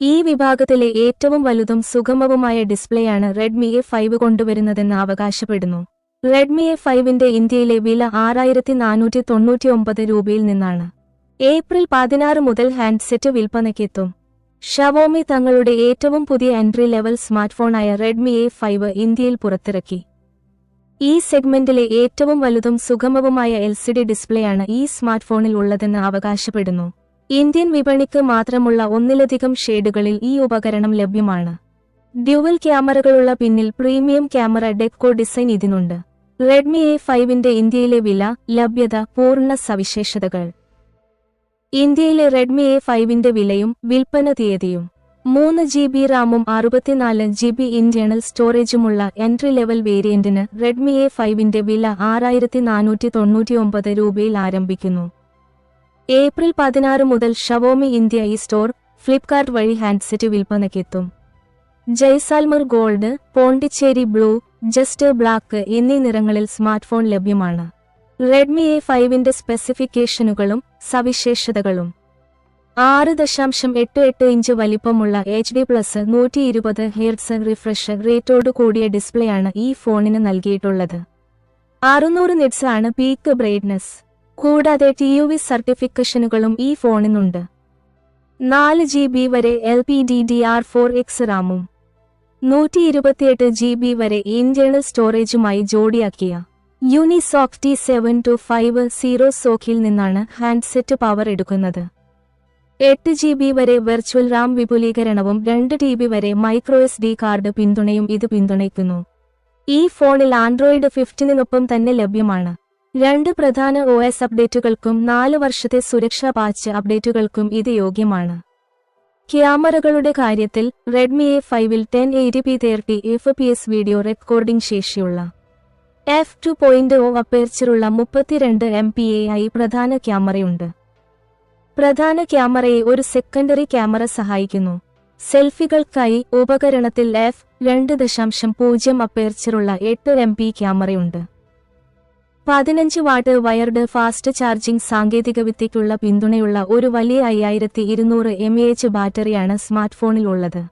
ഈ വിഭാഗത്തിലെ ഏറ്റവും വലുതും സുഗമവുമായ ഡിസ്പ്ലേയാണ് റെഡ്മി എ ഫൈവ് കൊണ്ടുവരുന്നതെന്ന് അവകാശപ്പെടുന്നു. റെഡ്മി എ ഫൈവിന്റെ ഇന്ത്യയിലെ വില ആറായിരത്തി നാനൂറ്റി തൊണ്ണൂറ്റിയൊമ്പത് രൂപയിൽ നിന്നാണ്. ഏപ്രിൽ പതിനാറ് മുതൽ ഹാൻഡ്സെറ്റ് വിൽപ്പനയ്ക്കെത്തും. ഷവോമി തങ്ങളുടെ ഏറ്റവും പുതിയ എൻട്രി ലെവൽ സ്മാർട്ട്ഫോണായ റെഡ്മി എ ഫൈവ് ഇന്ത്യയിൽ പുറത്തിറക്കി. ഈ സെഗ്മെന്റിലെ ഏറ്റവും വലുതും സുഗമവുമായ എൽ സി ഡി ഡിസ്പ്ലേയാണ് ഈ സ്മാർട്ട്ഫോണിൽ ഉള്ളതെന്ന് അവകാശപ്പെടുന്നു. ഇന്ത്യൻ വിപണിക്ക് മാത്രമുള്ള ഒന്നിലധികം ഷെയ്ഡുകളിൽ ഈ ഉപകരണം ലഭ്യമാണ്. ഡ്യുവൽ ക്യാമറകളുള്ള പിന്നിൽ പ്രീമിയം ക്യാമറ ഡെക്കോ ഡിസൈൻ ഇതിനുണ്ട്. റെഡ്മി എ ഫൈവിന്റെ ഇന്ത്യയിലെ വില ലഭ്യത പൂർണ സവിശേഷതകൾ. ഇന്ത്യയിലെ റെഡ്മി എ ഫൈവിന്റെ വിലയും വിൽപ്പന തീയതിയും. മൂന്ന് ജി ബി റാമും അറുപത്തിനാല് ജി ബി ഇന്റേണൽ സ്റ്റോറേജുമുള്ള എൻട്രി ലെവൽ വേരിയന്റിന് റെഡ്മി എ ഫൈവിന്റെ വില ആറായിരത്തി നാനൂറ്റി തൊണ്ണൂറ്റിയൊമ്പത് രൂപയിൽ ആരംഭിക്കുന്നു. ഏപ്രിൽ പതിനാറ് മുതൽ Xiaomi India e store Flipkart വഴി handset വിൽപ്പനയ്ക്കെത്തും. Jaisalmer gold Pondicherry blue just black എന്നീ നിറങ്ങളിൽ സ്മാർട്ട് ഫോൺ ലഭ്യമാണ്. റെഡ്മി എ ഫൈവിന്റെ സ്പെസിഫിക്കേഷനുകളും സവിശേഷതകളും. ആറ് ദശാംശം എട്ട് എട്ട് ഇഞ്ച് വലിപ്പമുള്ള എച്ച് ഡി പ്ലസ് നൂറ്റി ഇരുപത് ഹെയർസ് റിഫ്രഷ് റേറ്റോടു കൂടിയ ഡിസ്പ്ലേയാണ് ഈ ഫോണിന് നൽകിയിട്ടുള്ളത്. അറുന്നൂറ് നിറ്റ്സ് ആണ് പീക്ക് ബ്രൈറ്റ്നസ്. കൂടാതെ ടി യു വി സർട്ടിഫിക്കേഷനുകളും ഈ ഫോണിനുണ്ട്. നാല് ജി ബി വരെ L P D D R four X റാമും നൂറ്റി ഇരുപത്തിയെട്ട് ജി ബി വരെ ഇന്റേണൽ സ്റ്റോറേജുമായി ജോഡിയാക്കിയ Unisoc T seven two five zero സോക്കിൽ നിന്നാണ് ഹാൻഡ്സെറ്റ് പവർ എടുക്കുന്നത്. എട്ട് ജി ബി വരെ വെർച്വൽ റാം വിപുലീകരണവും രണ്ട് ടി ബി വരെ മൈക്രോ എസ് ഡി കാർഡ് പിന്തുണയും ഇത് പിന്തുണയ്ക്കുന്നു. ഈ ഫോണിൽ ആൻഡ്രോയിഡ് ഫിഫ്റ്റീനിനൊപ്പം തന്നെ ലഭ്യമാണ്. രണ്ട് പ്രധാന ഒ എസ് അപ്ഡേറ്റുകൾക്കും നാല് വർഷത്തെ സുരക്ഷാ പാച്ച് അപ്ഡേറ്റുകൾക്കും ഇത് യോഗ്യമാണ്. ക്യാമറകളുടെ കാര്യത്തിൽ റെഡ്മി എ ഫൈവിൽ ten eighty P thirty F P S video recording ശേഷിയുള്ള എഫ് ടു പോയിന്റ് ഒ അപ്പേർച്ചറുള്ള മുപ്പത്തിരണ്ട് എം പി എ ആയി പ്രധാന ക്യാമറയുണ്ട്. പ്രധാന ക്യാമറയെ ഒരു സെക്കൻഡറി ക്യാമറ സഹായിക്കുന്നു. സെൽഫികൾക്കായി ഉപകരണത്തിൽ എഫ് രണ്ട് ദശാംശം പൂജ്യം അപ്പേർച്ചറുള്ള എട്ട് എം പി ക്യാമറയുണ്ട്. പതിനഞ്ച് വാട്ട് വയർഡ് ഫാസ്റ്റ് ചാർജിംഗ് സാങ്കേതികവിദ്യയ്ക്കുള്ള പിന്തുണയുള്ള ഒരു വലിയ അയ്യായിരത്തി ഇരുന്നൂറ് എം എച്ച് ബാറ്ററിയാണ് സ്മാർട്ട് ഫോണിലുള്ളത്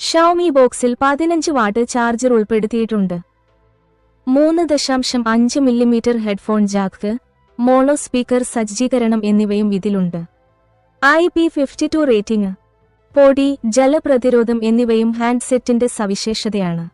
ഷൗമി ബോക്സിൽ പതിനഞ്ച് വാട്ട് ചാർജർ ഉൾപ്പെടുത്തിയിട്ടുണ്ട്. മൂന്ന് ദശാംശം അഞ്ച് millimetre headphone jack mono speaker സജ്ജീകരണം എന്നിവയും ഇതിലുണ്ട്. I P fifty two rating പൊടി ജലപ്രതിരോധം എന്നിവയും ഹാൻഡ്സെറ്റിന്റെ സവിശേഷതയാണ്.